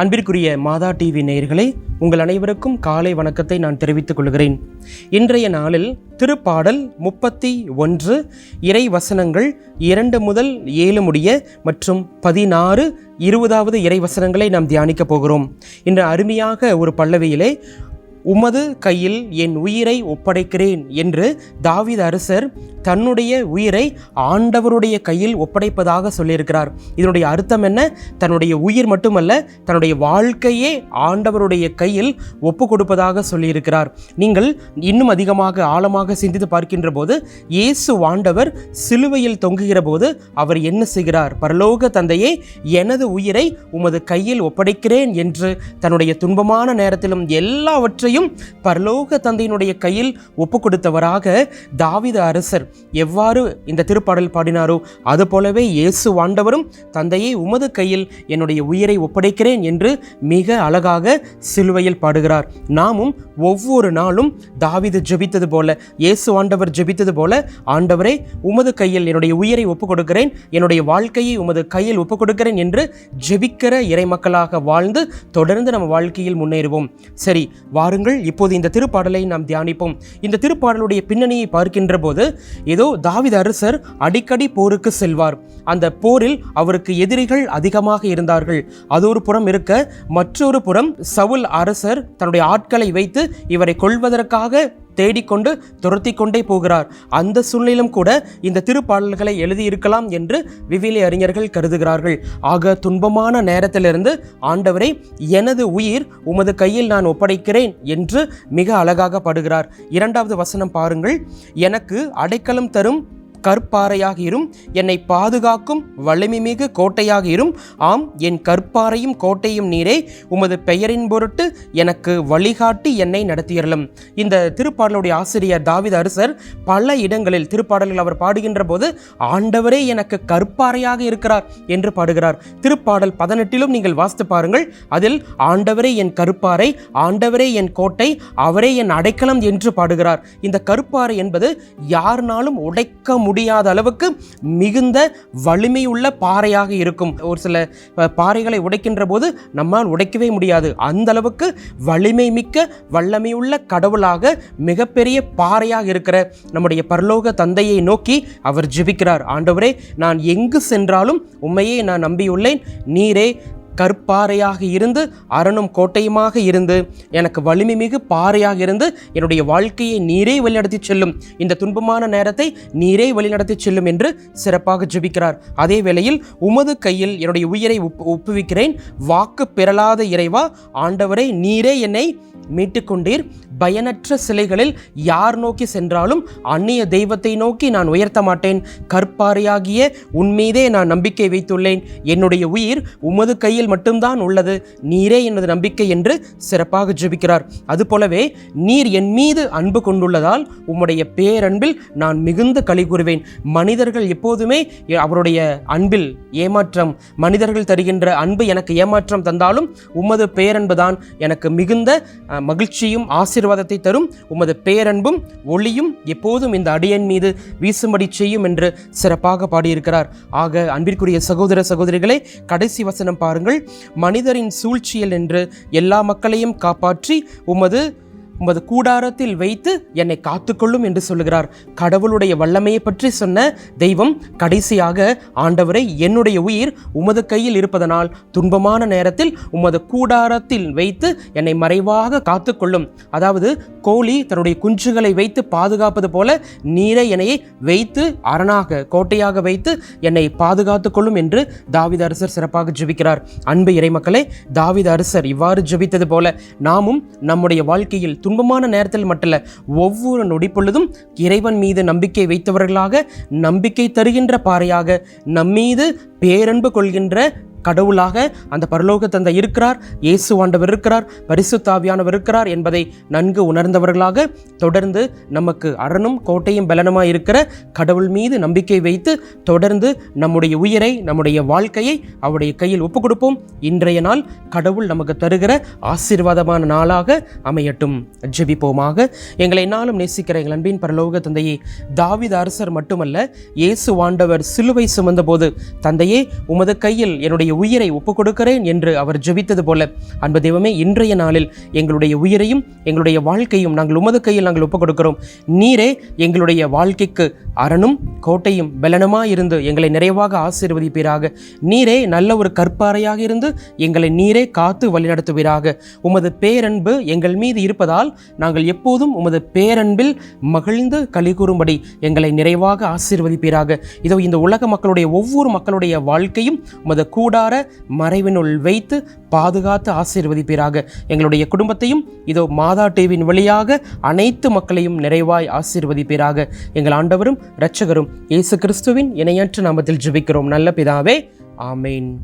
அன்பிற்குரிய மாதா டிவி நேயர்களே உங்கள் அனைவருக்கும் காலை வணக்கத்தை நான் தெரிவித்துக் கொள்கிறேன். இன்றைய நாளில் திருப்பாடல் முப்பத்தி ஒன்று இறை வசனங்கள் இரண்டு முதல் ஏழு முடிய மற்றும் பதினாறு இருபதாவது இறை வசனங்களை நாம் தியானிக்கப் போகிறோம். இன்று அருமையாக ஒரு பல்லவியிலே உமது கையில் என் உயிரை ஒப்படைக்கிறேன் என்று தாவித அரசர் தன்னுடைய உயிரை ஆண்டவருடைய கையில் ஒப்படைப்பதாக சொல்லியிருக்கிறார். இதனுடைய அர்த்தம் என்ன? தன்னுடைய உயிர் மட்டுமல்ல தன்னுடைய வாழ்க்கையே ஆண்டவருடைய கையில் ஒப்பு கொடுப்பதாக சொல்லியிருக்கிறார். நீங்கள் இன்னும் அதிகமாக ஆழமாக சிந்தித்து பார்க்கின்ற போது இயேசு ஆண்டவர் சிலுவையில் தொங்குகிற போது அவர் என்ன செய்கிறார்? பரலோக தந்தையே எனது உயிரை உமது கையில் ஒப்படைக்கிறேன் என்று தன்னுடைய துன்பமான நேரத்திலும் எல்லாவற்றையும் பரலோக தந்தையினுடைய கையில் ஒப்பு கொடுத்தவராக தாவித அரசர் எவ்வாறு இந்த திருப்பாடல் பாடினாரோ அது போலவே இயேசு ஆண்டவரும் தந்தையை உமது கையில் என்னுடைய உயிரை ஒப்படைக்கிறேன் என்று மிக அழகாக சிலுவையில் பாடுகிறார். நாமும் ஒவ்வொரு நாளும் தாவிது ஜெபித்தது போல இயேசு ஆண்டவர் ஜெபித்தது போல ஆண்டவரே உமது கையில் என்னுடைய உயிரை ஒப்புக் கொடுக்கிறேன் என்னுடைய வாழ்க்கையை உமது கையில் ஒப்புக் கொடுக்கிறேன் என்று ஜெபிக்கிற இறைமக்களாக வாழ்ந்து தொடர்ந்து நம்ம வாழ்க்கையில் முன்னேறுவோம். சரி வாருங்கள் இப்போது இந்த திருப்பாடலை நாம் தியானிப்போம். இந்த திருப்பாடலுடைய பின்னணியை பார்க்கின்ற போது ஏதோ தாவித அரசர் அடிக்கடி போருக்கு செல்வார். அந்த போரில் அவருக்கு எதிரிகள் அதிகமாக இருந்தார்கள். அது ஒரு புறம் இருக்க மற்றொரு புறம் சவுல் அரசர் தன்னுடைய ஆட்களை வைத்து இவரை கொள்வதற்காக தேடிக்கொண்டு துரத்தி கொண்டே போகிறார். அந்த சூழ்நிலையிலும் கூட இந்த திருப்பாடல்களை எழுதியிருக்கலாம் என்று விவிலிய அறிஞர்கள் கருதுகிறார்கள். ஆக துன்பமான நேரத்திலிருந்து ஆண்டவரை எனது உயிர் உமது கையில் நான் ஒப்படைக்கிறேன் என்று மிக அழகாக பாடுகிறார். இரண்டாவது வசனம் பாருங்கள். எனக்கு அடைக்கலம் தரும் கற்பாறையாக இரும். என்னை பாதுகாக்கும் வலிமைமிகு கோட்டையாக இரும். ஆம் என் கற்பாறையும் கோட்டையும் நீரே. உமது பெயரின் பொருட்டு எனக்கு வழிகாட்டி என்னை நடத்தியறலும் இந்த திருப்பாடலுடைய ஆசிரியர் தாவித அரசர் பல இடங்களில் திருப்பாடல்கள் அவர் பாடுகின்ற போது ஆண்டவரே எனக்கு கற்பாறையாக இருக்கிறார் என்று பாடுகிறார். திருப்பாடல் பதினெட்டிலும் நீங்கள் வாசித்து பாருங்கள். அதில் ஆண்டவரே என் கருப்பாறை ஆண்டவரே என் கோட்டை அவரே என் அடைக்கலம் என்று பாடுகிறார். இந்த கருப்பாறை என்பது யாருனாலும் உடைக்க முடியாத அளவுக்கு மிகுந்த வலிமையுள்ள பாறையாக இருக்கும். ஒரு சில பாறைகளை உடைக்கின்ற போது நம்மால் உடைக்கவே முடியாது. அந்த அளவுக்கு வலிமை மிக்க வல்லமையுள்ள கடவுளாக மிகப்பெரிய பாறையாக இருக்கிற நம்முடைய பரலோக தந்தையை நோக்கி அவர் ஜெபிக்கிறார். ஆண்டவரே நான் எங்கு சென்றாலும் உண்மையே நான் நம்பியுள்ளேன். நீரே கற்பாறையாக இருந்து அரணும் கோட்டையுமாக இருந்து எனக்கு வலிமை மிகு பாறையாக இருந்து என்னுடைய வாழ்க்கையை நீரே வழிநடத்தி செல்லும். இந்த துன்பமான நேரத்தை நீரே வழிநடத்தி செல்லும் என்று சிறப்பாக ஜெபிக்கிறார். அதே வேளையில் உமது கையில் என்னுடைய உயிரை ஒப்பு ஒப்புவிக்கிறேன். வாக்கு பெறலாத இறைவா ஆண்டவரே நீரே என்னை மீட்டுக்கொண்டீர் பயனற்ற சிலைகளில் யார் நோக்கி சென்றாலும் அந்நிய தெய்வத்தை நோக்கி நான் உயர்த்த மாட்டேன். கற்பாறையாகிய உன்மீதே நான் நம்பிக்கை வைத்துள்ளேன். என்னுடைய உயிர் உமது கையில் மட்டும்தான் உள்ளது. நீரே எனது நம்பிக்கை என்று சிறப்பாக ஜெபிக்கிறார். அதுபோலவே நீர் என் மீது அன்பு கொண்டுள்ளதால் உம்முடைய பேரன்பில் நான் மிகுந்த களி கூறுவேன். மனிதர்கள் எப்போதுமே அவருடைய அன்பில் ஏமாற்றம் மனிதர்கள் தருகின்ற அன்பு எனக்கு ஏமாற்றம் தந்தாலும் உமது பேரன்பு தான் எனக்கு மிகுந்த மகிழ்ச்சியும் ஆசீர்வாதம் ஆசீர்வாதத்தை தரும். உமது பேரன்பும் ஒளியும் எப்போதும் இந்த அடியன் மீது வீசும்படி செய்யும் என்று சிறப்பாக பாடியிருக்கிறார். ஆக அன்பிற்குரிய சகோதர சகோதரிகளே கடைசி வசனம் பாருங்கள். மனிதரின் சூழ்ச்சியல் என்று எல்லா மக்களையும் காப்பாற்றி உமது உமது கூடாரத்தில் வைத்து என்னை காத்துக்கொள்ளும் என்று சொல்லுகிறார். கடவுளுடைய வல்லமையை பற்றி சொன்ன தெய்வம் கடைசியாக ஆண்டவரை என்னுடைய உயிர் உமது கையில் இருப்பதனால் துன்பமான நேரத்தில் உமது கூடாரத்தில் வைத்து என்னை மறைவாக காத்துக்கொள்ளும். அதாவது கோழி தன்னுடைய குஞ்சுகளை வைத்து பாதுகாப்பது போல நீரை என்னை வைத்து அரணாக கோட்டையாக வைத்து என்னை பாதுகாத்துக் கொள்ளும் என்று தாவித அரசர் சிறப்பாக ஜெபிக்கிறார். அன்பு இறைமக்களே தாவித அரசர் இவ்வாறு ஜெபித்தது போல நாமும் நம்முடைய வாழ்க்கையில் துன்பமான நேரத்தில் மட்டல்ல ஒவ்வொரு நொடிப்பொழுதும் இறைவன் மீது நம்பிக்கை வைத்தவர்களாக நம்பிக்கை தருகின்ற பாறையாக நம்மீது பேரன்பு கொள்கின்ற கடவுளாக அந்த பரலோக தந்தை இருக்கிறார் இயேசு ஆண்டவர் இருக்கிறார் பரிசுத்தாவியானவர் இருக்கிறார் என்பதை நன்கு உணர்ந்தவர்களாக தொடர்ந்து நமக்கு அரணும் கோட்டையும் பலனுமாய் இருக்கிற கடவுள் மீது நம்பிக்கை வைத்து தொடர்ந்து நம்முடைய உயிரை நம்முடைய வாழ்க்கையை அவருடைய கையில் ஒப்புக் கொடுப்போம் இன்றைய நாள் கடவுள் நமக்கு தருகிற ஆசீர்வாதமான நாளாக அமையட்டும். ஜெபிப்போமாக. எங்களை நாளும் நேசிக்கிற எங்கள் அன்பின் பரலோக தந்தையை தாவித அரசர் மட்டுமல்ல இயேசு ஆண்டவர் சிலுவை சுமந்தபோது தந்தையே உமது கையில் என்னுடைய என்னுடைய உயிரை ஒப்புக் கொடுக்கிறேன் என்று அவர் ஜெபித்தது போல. அன்பு தெய்வமே இன்றைய நாளில் எங்களுடைய உயிரையும் எங்களுடைய வாழ்க்கையும் நாங்கள் உமது கையில் நாங்கள் ஒப்புக் கொடுக்கிறோம் நீரே எங்களுடைய வாழ்க்கைக்கு அரணும் கோட்டையும் பலனுமா இருந்து எங்களை நிறைவாக ஆசீர்வதிப்பீராக. நீரே நல்ல ஒரு கற்பாறையாக இருந்து எங்களை நீரே காத்து வழிநடத்துவீராக. உமது பேரன்பு எங்கள் மீது இருப்பதால் நாங்கள் எப்போதும் உமது பேரன்பில் மகிழ்ந்து களி கூறும்படி எங்களை நிறைவாக ஆசீர்வதிப்பீராக. இதோ இந்த உலக மக்களுடைய ஒவ்வொரு மக்களுடைய வாழ்க்கையும் உமது கூடார மறைவினுள் வைத்து பாதுகாத்து ஆசீர்வதிப்பீராக. எங்களுடைய குடும்பத்தையும் இதோ மாதா டிவியின் வழியாக அனைத்து மக்களையும் நிறைவாய் ஆசீர்வதிப்பீராக. எங்கள் ஆண்டவரும் இரட்சகரும் இயேசு கிறிஸ்துவின் இணையற்ற நாமத்தில் ஜெபிக்கிறோம். நல்ல பிதாவே ஆமேன்.